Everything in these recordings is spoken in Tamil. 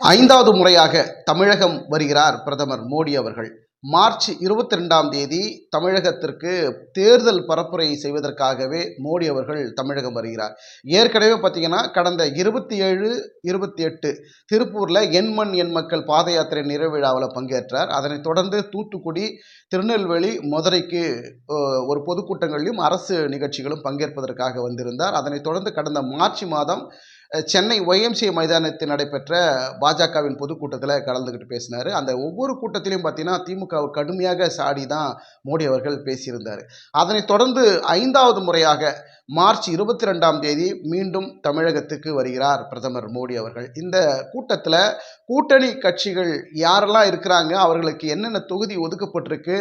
ஐந்தாவது முறையாக தமிழகம் வருகிறார் பிரதமர் மோடி அவர்கள். மார்ச் இருபத்தி ரெண்டாம் தேதி தமிழகத்திற்கு தேர்தல் பரப்புரை செய்வதற்காகவே மோடி அவர்கள் தமிழகம் வருகிறார். ஏற்கனவே பார்த்தீங்கன்னா கடந்த இருபத்தி ஏழு இருபத்தி எட்டு திருப்பூரில் எண்மண் எண் மக்கள் பாத யாத்திரை நிறைவிழாவில் பங்கேற்றார். அதனைத் தொடர்ந்து தூத்துக்குடி திருநெல்வேலி மதுரைக்கு ஒரு பொதுக்கூட்டங்களிலும் அரசு நிகழ்ச்சிகளும் பங்கேற்பதற்காக வந்திருந்தார். அதனைத் தொடர்ந்து கடந்த மார்ச் மாதம் சென்னை ஒய்எம்சிஏ மைதானத்தில் நடைபெற்ற பாஜகவின் பொதுக்கூட்டத்தில் கலந்துக்கிட்டு பேசினார். அந்த ஒவ்வொரு கூட்டத்திலையும் பார்த்தீங்கன்னா திமுக கடுமையாக சாடி தான் மோடி அவர்கள் பேசியிருந்தார். அதனைத் தொடர்ந்து ஐந்தாவது முறையாக மார்ச் இருபத்தி ரெண்டாம் தேதி மீண்டும் தமிழகத்துக்கு வருகிறார் பிரதமர் மோடி அவர்கள். இந்த கூட்டத்தில் கூட்டணி கட்சிகள் யாரெல்லாம் இருக்கிறாங்க அவர்களுக்கு என்னென்ன தொகுதி ஒதுக்கப்பட்டிருக்கு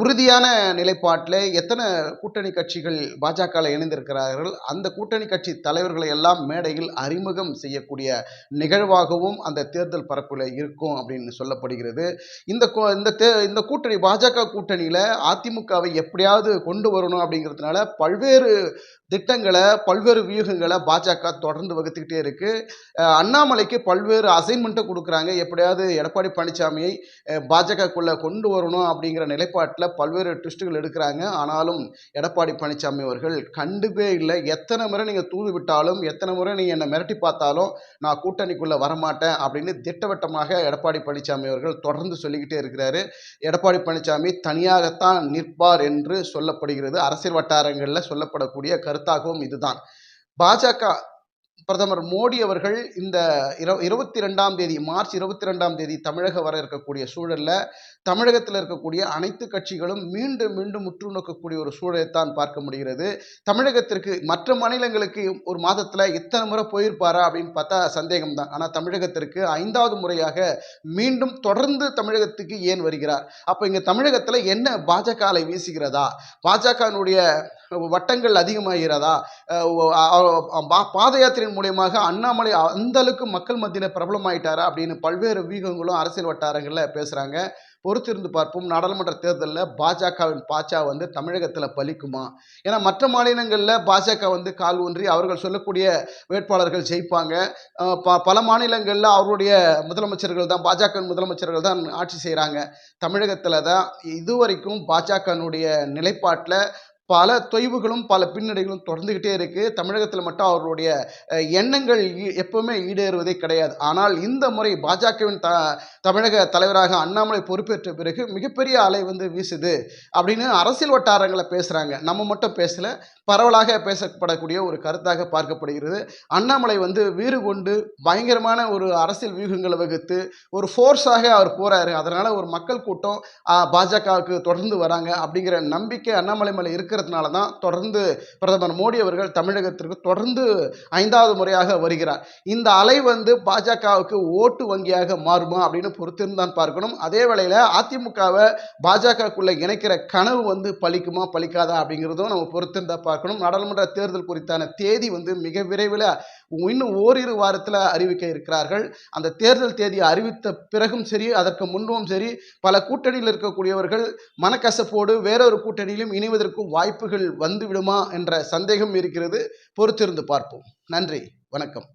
உறுதியான நிலைப்பாட்டில் எத்தனை கூட்டணி கட்சிகள் பாஜகவில் இணைந்திருக்கிறார்கள் அந்த கூட்டணி கட்சி தலைவர்களை எல்லாம் மேடையில் அறிமுகம் செய்யக்கூடிய நிகழ்வாகவும் அந்த தேர்தல் பரப்பில் இருக்கும் அப்படின்னு சொல்லப்படுகிறது. இந்த இந்த தே இந்த கூட்டணி பாஜக கூட்டணியில் அதிமுகவை எப்படியாவது கொண்டு வரணும் அப்படிங்கிறதுனால பல்வேறு திட்டங்களை பல்வேறு வியூகங்களை பாஜக தொடர்ந்து வகுத்துக்கிட்டே இருக்கு. அண்ணாமலைக்கு பல்வேறு அசைன்மெண்ட்டை கொடுக்குறாங்க. எப்படியாவது எடப்பாடி பழனிசாமியை பாஜகக்குள்ளே கொண்டு வரணும் அப்படிங்கிற நிலைப்பாட்டில் பல்வேறு ட்விஸ்ட்டுகள் எடுக்கிறாங்க. ஆனாலும் எடப்பாடி பழனிசாமி அவர்கள் கண்டுவே இல்லை. எத்தனை முறை நீங்கள் தூது விட்டாலும் எத்தனை முறை நீங்கள் என்னை மிரட்டி பார்த்தாலும் நான் கூட்டணிக்குள்ளே வரமாட்டேன் அப்படின்னு திட்டவட்டமாக எடப்பாடி பழனிசாமி அவர்கள் தொடர்ந்து சொல்லிக்கிட்டே இருக்கிறாரு. எடப்பாடி பழனிசாமி தனியாகத்தான் நிற்பார் என்று சொல்லப்படுகிறது. அரசியல் வட்டாரங்களில் சொல்லப்படக்கூடிய கருத்தாகவும் இதுதான். பாஜக பிரதமர் மோடி அவர்கள் இந்த இரு இருபத்தி ரெண்டாம் தேதி மார்ச் இருபத்தி ரெண்டாம் தேதி தமிழக வர இருக்கக்கூடிய சூழலில் தமிழகத்தில் இருக்கக்கூடிய அனைத்து கட்சிகளும் மீண்டும் மீண்டும் முற்று நோக்கக்கூடிய ஒரு சூழலைத்தான் பார்க்க முடிகிறது. தமிழகத்திற்கு மற்ற மாநிலங்களுக்கு ஒரு மாதத்தில் எத்தனை முறை போயிருப்பாரா அப்படின்னு பார்த்தா சந்தேகம் தான் ஆனால் தமிழகத்திற்கு ஐந்தாவது முறையாக மீண்டும் தொடர்ந்து தமிழகத்துக்கு ஏன் வருகிறார்? அப்போ இங்கே தமிழகத்தில் என்ன பாஜக அலை வீசுகிறதா? பாஜகனுடைய வட்டங்கள் அதிகமாகிறதா? பாத யாத்திரை அ- மூலியமாக அண்ணாமலை அந்த அளவுக்கு மக்கள் மத்தியில் பிரபலமாயிட்டாரா அப்படின்னு பல்வேறு வியூகங்களும் அரசியல் வட்டாரங்களில் பேசுகிறாங்க பொறுத்திருந்து பார்ப்போம். நாடாளுமன்ற தேர்தலில் பாஜகவின் பாச்சா வந்து தமிழகத்தில் பலிக்குமா? ஏன்னா மற்ற மாநிலங்களில் பாஜக வந்து கால் ஊன்றி அவர்கள் சொல்லக்கூடிய வேட்பாளர்கள் ஜெயிப்பாங்க. ப பல மாநிலங்களில் அவருடைய முதலமைச்சர்கள் தான் பாஜக முதலமைச்சர்கள் தான் ஆட்சி செய்கிறாங்க தமிழகத்தில் தான் இதுவரைக்கும் பாஜகனுடைய நிலைப்பாட்டில் பல தொய்வுகளும் பல பின்னடைகளும் தொடர்ந்துக்கிட்டே இருக்கு. தமிழகத்தில் மட்டும் அவர்களுடைய எண்ணங்கள் ஈ- எப்பவுமே ஈடேறுவதே கிடையாது. ஆனால் இந்த முறை பாஜகவின் த தமிழக தலைவராக அண்ணாமலை பொறுப்பேற்ற பிறகு மிகப்பெரிய அலை வந்து வீசுது அப்படின்னு அரசியல் வட்டாரங்களை பேசுகிறாங்க நம்ம மட்டும் பேசல பரவலாக பேசப்படக்கூடிய ஒரு கருத்தாக பார்க்கப்படுகிறது. அண்ணாமலை வந்து வீறு கொண்டு பயங்கரமான ஒரு அரசியல் வியூகங்களை வகுத்து ஒரு ஃபோர்ஸாக அவர் போறாரு. அதனால ஒரு மக்கள் கூட்டம் பாஜகவுக்கு தொடர்ந்து வராங்க அப்படிங்கிற நம்பிக்கை அண்ணாமலை மேலே இருக்கிறதுனால தான் தொடர்ந்து பிரதமர் மோடி அவர்கள் தமிழகத்திற்கு தொடர்ந்து ஐந்தாவது முறையாக வருகிறார். இந்த அலை வந்து பாஜகவுக்கு ஓட்டு வங்கியாக மாறுமா அப்படின்னு பொறுத்திருந்தான் பார்க்கணும். அதே வேளையில் அதிமுகவை பாஜகக்குள்ளே இணைக்கிற கனவு வந்து பழிக்குமா பலிக்காதா அப்படிங்கிறதும் நம்ம பொறுத்திருந்தா பார்க்கணும். நாடாளுமன்ற தேர்தல் குறித்தான தேதி வந்து மிக விரைவில் இன்னும் ஓரிரு வாரத்தில் அறிவிக்க இருக்கிறார்கள். அந்த தேர்தல் தேதியை அறிவித்த பிறகும் சரி அதற்கு முன்பும் சரி பல கூட்டணியில் இருக்கக்கூடியவர்கள் மனக்கசப்போடு வேறொரு கூட்டணியிலும் இணைவதற்கும் வாய்ப்புகள் வந்துவிடுமா என்ற சந்தேகம் இருக்கிறது. பொறுத்திருந்து பார்ப்போம். நன்றி. வணக்கம்.